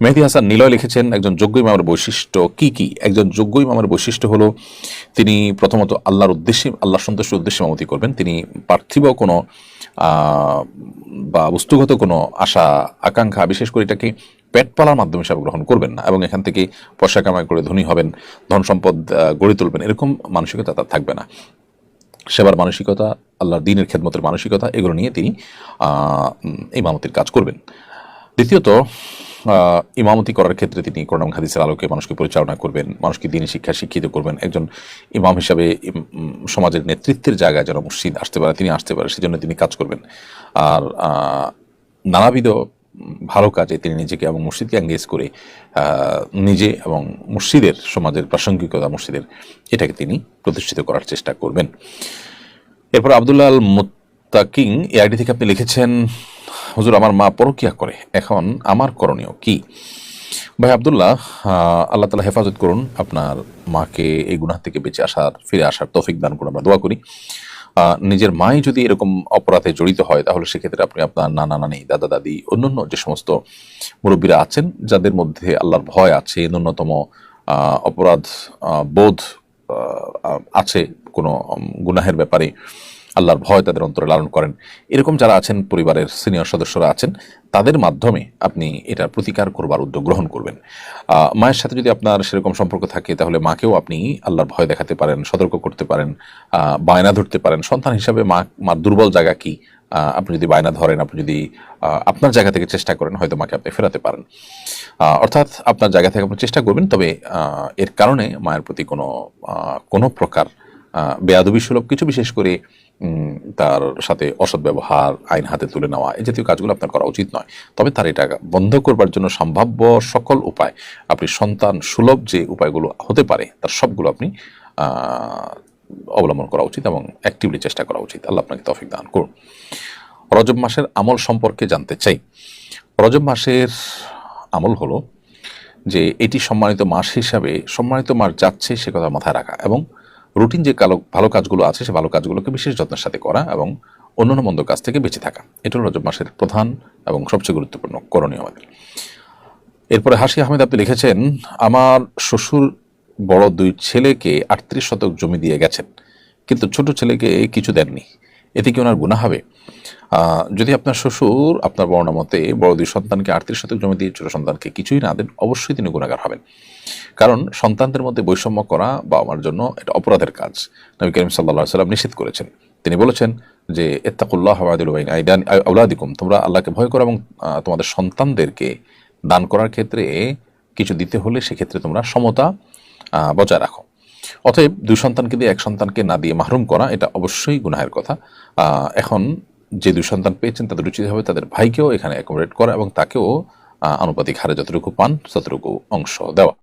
মেহেদি হাসান নিলয় লিখেছেন একজন যোগ্য ইমামের বৈশিষ্ট্য কি কি? একজন যোগ্য ইমামের বৈশিষ্ট্য হলো তিনি প্রথমত আল্লাহর উদ্দেশ্যে আল্লাহ সন্তুষ্টির উদ্দেশ্যে মামতি করবেন। তিনি পার্থিব কোনো বা বস্তুগত কোনো আশা আকাঙ্ক্ষা বিশেষ করে এটাকে পেট পালার মাধ্যমে হিসাবে গ্রহণ করবেন না এবং এখান থেকে পয়সা কামাই করে ধনী হবেন ধন সম্পদ গড়ে তুলবেন এরকম মানসিকতা তার থাকবে না। সেবার মানসিকতা আল্লাহর দিনের খেদমতের মানসিকতা এগুলো নিয়ে তিনি আহ, উম, ইমামতির কাজ করবেন। দ্বিতীয়ত ইমামতি করার ক্ষেত্রে তিনি কোরআন হাদিসের আলোকে মানুষকে পরিচালনা করবেন, মানুষকে দিনী শিক্ষা শিক্ষিত করবেন। একজন ইমাম হিসাবে সমাজের নেতৃত্বের জায়গায় যেন মসজিদ আসতে পারে, তিনি আসতে পারে, সেজন্য তিনি কাজ করবেন। আর নানাবিধ ভালো কাজে তিনি নিজেকে এবং মসজিদকে এঙ্গেজ করে নিজে এবং মসজিদের, সমাজের প্রাসঙ্গিকতা মসজিদের, এটাকে তিনি প্রতিষ্ঠিত করার চেষ্টা করবেন। এরপর আবদুল্লাহ আল মুত্তাকিং এই আইডি থেকে আপনি লিখেছেন হুজুর আমার মা পরকিয়া করে। এখন আমার করণীয় কি? ভাই আবদুল্লাহ আল্লাহ তালা হেফাজত করুন, আপনার মাকে এই গুনাহ থেকে বেঁচে আসার, ফিরে আসার তৌফিক দান করুন, আমরা দোয়া করি। নিজের মাই যদি এরকম অপরাধে জড়িত হয়, তাহলে সেক্ষেত্রে আপনি আপনার নানা, নানি, দাদা, দাদি, অন্যান্য যে সমস্ত মুরব্বীরা আছেন, যাদের মধ্যে আল্লাহর ভয় আছে, ন্যূনতম অপরাধ বোধ আছে কোনো গুনাহের ব্যাপারে আল্লাহর ভয় তাদের অন্তরে লালন করেন। এরকম যারা আছেন, পরিবারের সিনিয়র সদস্যরা আছেন, তাদের মাধ্যমে আপনি এটা প্রতিকার করবার উদ্যোগ গ্রহণ করবেন। মায়ের সাথে যদি আপনার সেরকম সম্পর্ক থাকে, তাহলে মাকেও আপনি আল্লাহর ভয় দেখাতে পারেন, সতর্ক করতে পারেন বায়না ধরতে পারেন। সন্তান হিসাবে মা, মার দুর্বল জায়গা কি? আপনি যদি বায়না ধরেন, আপনি যদি আপনার জায়গা থেকে চেষ্টা করেন, হয়তো মাকে আপনি ফেরাতে পারেন। অর্থাৎ আপনার জায়গা থেকে আপনি চেষ্টা করবেন, তবে এর কারণে মায়ের প্রতি কোনো কোনো প্রকার বেয়াদবি সুলভ কিছু, বিশেষ করে তার সাথে অসৎ ব্যবহার, আইন হাতে তুলে নেওয়া, এই জাতীয় কাজগুলো আপনার করা উচিত নয়। তবে তার এটা বন্ধ করবার জন্য সম্ভাব্য সকল উপায়, আপনি সন্তান সুলভ যে উপায়গুলো হতে পারে, তার সবগুলো আপনি অবলম্বন করা উচিত এবং অ্যাক্টিভলি চেষ্টা করা উচিত। আল্লাহ আপনাকে তৌফিক দান করুন। রজব মাসের আমল সম্পর্কে জানতে চাই। রজব মাসের আমল হলো যে, এটি সম্মানিত মাস হিসাবে সম্মানিত মাস যাচ্ছে সে কথা মাথায় রাখা এবং রুটিন যে কালো, ভালো কাজগুলো আছে, সে ভালো কাজগুলোকে বিশেষ যত্নের সাথে করা এবং অন্যান্য মন্দ কাজ থেকে বেঁচে থাকা। এটা হলো রজব মাসের প্রধান এবং সবচেয়ে গুরুত্বপূর্ণ করণীয় আমাদের। এরপরে হাসি আহমেদ আপনি লিখেছেন, আমার শ্বশুর বড় দুই ছেলেকে আটত্রিশ শতক জমি দিয়ে গেছেন, কিন্তু ছোট ছেলেকে কিছু দেননি। এতে কি ওনার গুণা হবে? যদি আপনার শ্বশুর আপনার বর্ণনা মতে বড় দুই সন্তানকে আটত্রিশ শতক জমি দিয়ে ছোট সন্তানকে কিছুই না দেন, অবশ্যই তিনি গুণাগার হবেন। কারণ সন্তানদের মধ্যে বৈষম্য করা বা আমার জন্য এটা অপরাধের কাজ। নবী করিম সাল্লা সাল্লাম নিষেধ করেছেন। তিনি বলেছেন যে এত্তাকুল্লাহ আবাদুল আইদান আউলাদিকুম তোমরা আল্লাহকে ভয় করো এবং তোমাদের সন্তানদেরকে দান করার ক্ষেত্রে কিছু দিতে হলে সেক্ষেত্রে তোমরা সমতা বজায় রাখো। অতএব দুই সন্তানকে দিয়ে এক সন্তানকে না দিয়ে মাহরুম করা, এটা অবশ্যই গুনাহের কথা। এখন যে দুই সন্তান পেয়েছেন, তাদের উচিত হবে তাদের ভাইকেও এখানে অ্যাকোমোডেট করা এবং তাকেও আনুপাতিক হারে যতটুকু পান, ততটুকু অংশ দেওয়া।